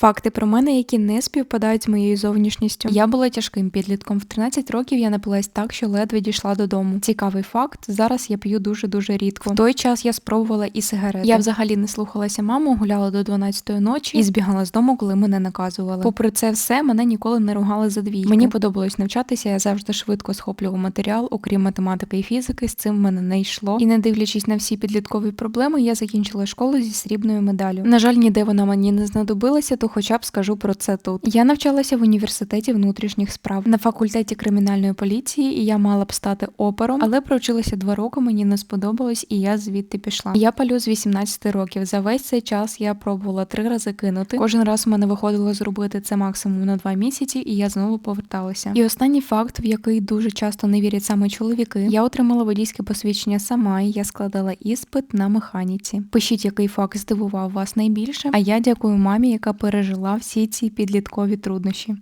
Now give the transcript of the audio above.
Факти про мене, які не співпадають з моєю зовнішністю. Я була тяжким підлітком. В 13 років я напилась так, що ледве дійшла додому. Цікавий факт. Зараз я п'ю дуже дуже рідко. В той час я спробувала і сигарети. Я взагалі не слухалася маму, гуляла до 12 ночі і збігала з дому, коли мене наказували. Попри це все, мене ніколи не ругали за двійки. Мені подобалось навчатися. Я завжди швидко схоплював матеріал, окрім математики і фізики. З цим в мене не йшло. І не дивлячись на всі підліткові проблеми, я закінчила школу зі срібною медаллю. На жаль, ніде вона мені не знадобилася, то хоча б скажу про це тут. Я навчалася в університеті внутрішніх справ на факультеті кримінальної поліції, і я мала б стати опером, але провчилася два роки, мені не сподобалось, і я звідти пішла. Я палю з 18 років. За весь цей час я пробувала три рази кинути. Кожен раз у мене виходило зробити це максимум на два місяці, і я знову поверталася. І останній факт, в який дуже часто не вірять саме чоловіки, я отримала водійське посвідчення сама, і я складала іспит на механіці. Пишіть, який факт здивував вас найбільше. А я дякую мамі, яка пережила всі ці підліткові труднощі.